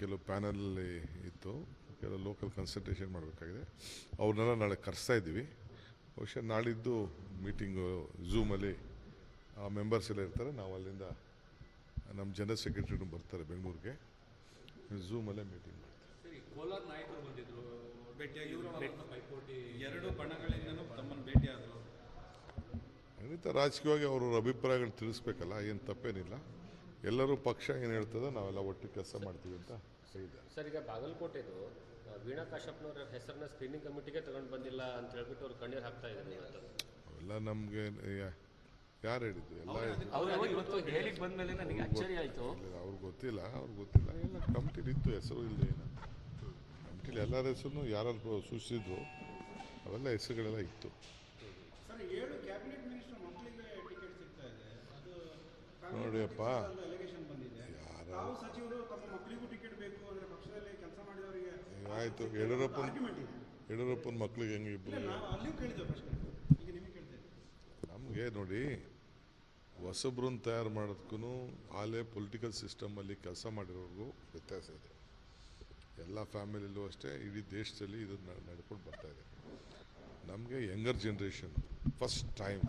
ಕೆಲವು ಪ್ಯಾನಲಲ್ಲಿ ಇತ್ತು ಕೆಲವು ಲೋಕಲ್ ಕನ್ಸಲ್ಟೇಷನ್ ಮಾಡಬೇಕಾಗಿದೆ. ಅವ್ರನ್ನೆಲ್ಲ ನಾಳೆ ಕರೆಸ್ತಾ ಇದ್ದೀವಿ. ಬಹುಶಃ ನಾಳಿದ್ದು ಮೀಟಿಂಗು ಝೂಮಲ್ಲಿ ಆ ಮೆಂಬರ್ಸ್ ಎಲ್ಲ ಇರ್ತಾರೆ. ನಾವು ಅಲ್ಲಿಂದ ನಮ್ಮ ಜನರಲ್ ಸೆಕ್ರೆಟರಿನೂ ಬರ್ತಾರೆ ಬೆಂಗಳೂರಿಗೆ. ಝೂಮಲ್ಲೇ ಮೀಟಿಂಗ್ ಮಾಡ್ತಾರೆ ಸರಿ ಕೋಲಾರ ನಾಯಕರು ಬಂದಿದ್ರು. ಭೇಟಿಯಾಗಿದ್ರು ಪೈಪೋಟಿ ಎರಡು ಬಣಗಳಿಂದನೂ ತಮ್ಮನ್ನು ಭೇಟಿಯಾದರು. ಖಂಡಿತ ರಾಜಕೀಯವಾಗಿ ಅವ್ರವ್ರ ಅಭಿಪ್ರಾಯಗಳು ತಿಳಿಸ್ಬೇಕಲ್ಲ ಏನು ತಪ್ಪೇನಿಲ್ಲ. ಎಲ್ಲರೂ ಪಕ್ಷ ಏನು ಹೇಳ್ತದೆ ನಾವೆಲ್ಲ ಒಟ್ಟಿಗೆ ಕೆಲಸ ಮಾಡ್ತೀವಿ ಅಂತ ಹೇಳಿದ್ದಾರೆ. ಸರ್ ಈಗ ಬಾಗಲಕೋಟೆದು ವೀಣಾ ಕಾಶ್ಯಪ್ನವ್ರ ಹೆಸರನ್ನ ಸ್ಕ್ರೀನಿಂಗ್ ಕಮಿಟಿಗೆ ತಗೊಂಡು ಬಂದಿಲ್ಲ ಅಂತ ಹೇಳ್ಬಿಟ್ಟು ಅವ್ರು ಕಣ್ಣೀರು ಹಾಕ್ತಾ ಇದ್ದಾರೆ ಇವತ್ತು. ಅವೆಲ್ಲ ನಮಗೆ ಯಾರು ಹೇಳಿದ್ದು? ಎಲ್ಲ ಹೇಳಿದ್ದು. ಅವರು ಇವತ್ತು ಹೇಳಿಕ್ ಬಂದ್ಮೇಲೆ ನನಗೆ ಅಚ್ಚರಿ ಆಯ್ತು. ಇಲ್ಲ, ಅವ್ರಿಗೆ ಗೊತ್ತಿಲ್ಲ ಅವ್ರಿಗೆ ಗೊತ್ತಿಲ್ಲ. ಎಲ್ಲ ಕಮಿಟಿಲಿ ಇತ್ತು ಹೆಸರು ಇಲ್ಲಿ ಕಮಿಟಿಲಿ ಎಲ್ಲರ ಹೆಸರು ಯಾರು ಸೂಚಿಸಿದ್ರು ಅವೆಲ್ಲ ಹೆಸರುಗಳೆಲ್ಲ ಇತ್ತು. ಮಾಡಿದವರಿಗೆ ಆಯಿತು. ಯಡಿಯೂರಪ್ಪನ ಯಡಿಯೂರಪ್ಪನ ಮಕ್ಳಿಗೆ ಹೆಂಗೆ ಇಬ್ಬರು ನಿಮಗೆ ನೋಡಿ ಹೊಸಬ್ರನ್ನ ತಯಾರು ಮಾಡೋದಕ್ಕೂ ಆಲೇ ಪೊಲಿಟಿಕಲ್ ಸಿಸ್ಟಮಲ್ಲಿ ಕೆಲಸ ಮಾಡಿರೋರ್ಗೂ ವ್ಯತ್ಯಾಸ ಇದೆ. ಎಲ್ಲ ಫ್ಯಾಮಿಲಿಲೂ ಅಷ್ಟೇ ಇಡೀ ದೇಶದಲ್ಲಿ ಇದು ನ- ನಡ್ಕೊಂಡು ಬರ್ತಾ ಇದೆ. ನಮಗೆ ಯಂಗರ್ ಜನ್ರೇಷನ್ ಫಸ್ಟ್ ಟೈಮ್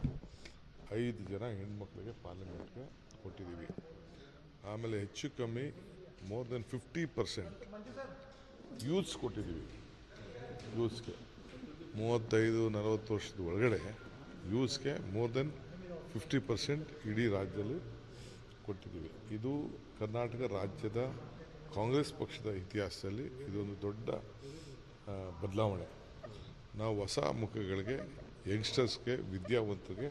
ಐದು ಜನ ಹೆಣ್ಮಕ್ಳಿಗೆ ಪಾರ್ಲಿಮೆಂಟ್ಗೆ ಕೊಟ್ಟಿದ್ದೀವಿ. ಆಮೇಲೆ ಹೆಚ್ಚು ಕಮ್ಮಿ more than fifty percent youths ಕೊಟ್ಟಿದ್ದೀವಿ. ಯೂತ್ಸ್ಗೆ ಮೂವತ್ತೈದು, ನಲವತ್ತು ವರ್ಷದ ಒಳಗಡೆ ಯೂತ್ಸ್ಗೆ ಮೋರ್ ದೆನ್ ಫಿಫ್ಟಿ ಪರ್ಸೆಂಟ್ ಇಡೀ ರಾಜ್ಯದಲ್ಲಿ ಕೊಟ್ಟಿದ್ದೀವಿ. ಇದು ಕರ್ನಾಟಕ ರಾಜ್ಯದ ಕಾಂಗ್ರೆಸ್ ಪಕ್ಷದ ಇತಿಹಾಸದಲ್ಲಿ ಇದೊಂದು ದೊಡ್ಡ ಬದಲಾವಣೆ. ನಾವು ಹೊಸ ಮುಖಗಳಿಗೆ ಯಂಗ್ಸ್ಟರ್ಸ್ಗೆ ವಿದ್ಯಾವಂತರಿಗೆ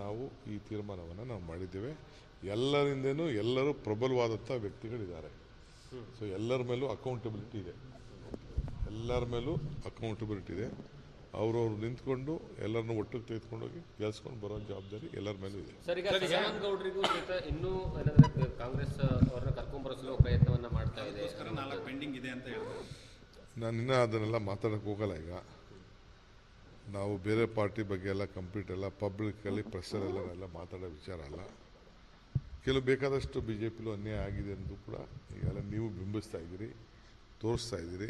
ನಾವು ಈ ತೀರ್ಮಾನವನ್ನು ನಾವು ಮಾಡಿದ್ದೇವೆ. ಎಲ್ಲರಿಂದನೂ ಎಲ್ಲರೂ ಪ್ರಬಲವಾದಂಥ ವ್ಯಕ್ತಿಗಳಿದ್ದಾರೆ. ಸೊ ಎಲ್ಲರ ಮೇಲೂ ಅಕೌಂಟಬಿಲಿಟಿ ಇದೆ. ಎಲ್ಲರ ಮೇಲೂ ಅಕೌಂಟಬಿಲಿಟಿ ಇದೆ. ಅವ್ರವ್ರು ನಿಂತ್ಕೊಂಡು ಎಲ್ಲರನ್ನೂ ಒಟ್ಟಿಗೆ ತೆಗೆದುಕೊಂಡೋಗಿ ಗೆಲ್ಸ್ಕೊಂಡು ಬರೋ ಜವಾಬ್ದಾರಿ ಎಲ್ಲರ ಮೇಲೂ ಇದೆ. ಸರ್ ಈಗ ಸದಾನಂದ ಗೌಡರಿಗೂ ಸಹಿತ ಇನ್ನೂ ಏನಂದ್ರೆ ಕಾಂಗ್ರೆಸ್ ಅವ್ರನ್ನ ಕರ್ಕೊಂಡ್ಬರಿಸಲು ಪ್ರಯತ್ನವನ್ನ ಮಾಡ್ತಾ ಇದೆ. ನಾಲ್ಕು ಪೆಂಡಿಂಗ್ ಇದೆ ಅಂತ ಹೇಳಿದ್ರು ನಾನು ಇನ್ನೂ ಅದನ್ನೆಲ್ಲ ಮಾತಾಡೋಕೆ ಹೋಗಲ್ಲ ಈಗ. ನಾವು ಬೇರೆ ಪಾರ್ಟಿ ಬಗ್ಗೆ ಎಲ್ಲ ಕಂಪ್ಲೀಟ್ ಎಲ್ಲ ಪಬ್ಲಿಕಲ್ಲಿ ಪ್ರೆಸ್ಸಲ್ಲೆಲ್ಲ ಎಲ್ಲ ಮಾತಾಡೋ ವಿಚಾರ ಅಲ್ಲ. ಕೆಲವು ಬೇಕಾದಷ್ಟು ಬಿ ಜೆ ಪಿಲೂ ಅನ್ಯಾಯ ಆಗಿದೆ ಎಂದು ಕೂಡ ಈಗೆಲ್ಲ ನೀವು ಬಿಂಬಿಸ್ತಾ ಇದ್ದೀರಿ ತೋರಿಸ್ತಾ ಇದ್ದೀರಿ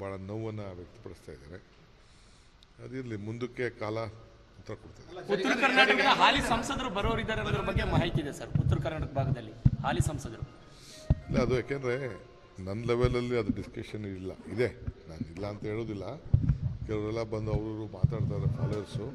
ಭಾಳ ನೋವನ್ನು ವ್ಯಕ್ತಪಡಿಸ್ತಾ ಇದ್ದಾರೆ. ಅದಿರಲಿ ಮುಂದಕ್ಕೆ ಕಾಲ ಉತ್ತರ ಕೊಡ್ತದೆ ಉತ್ತರ ಕರ್ನಾಟಕದ ಹಾಲಿ ಸಂಸದರು ಬರೋರಿದ್ದಾರೆ ಅನ್ನೋದ್ರ ಬಗ್ಗೆ ಮಾಹಿತಿ ಇದೆ ಸರ್ ಉತ್ತರ ಕರ್ನಾಟಕ ಭಾಗದಲ್ಲಿ ಹಾಲಿ ಸಂಸದರು. ಇಲ್ಲ ಅದು ಯಾಕೆಂದರೆ ನನ್ನ ಲೆವೆಲಲ್ಲಿ ಅದು ಡಿಸ್ಕಷನ್ ಇಲ್ಲ ಇದೆ ನಾನು ಇಲ್ಲ ಅಂತ ಹೇಳೋದಿಲ್ಲ. ಕೆಲವರೆಲ್ಲ ಬಂದು ಅವರು ಮಾತಾಡ್ತಾರೆ ಫಾಲೋವರ್ಸು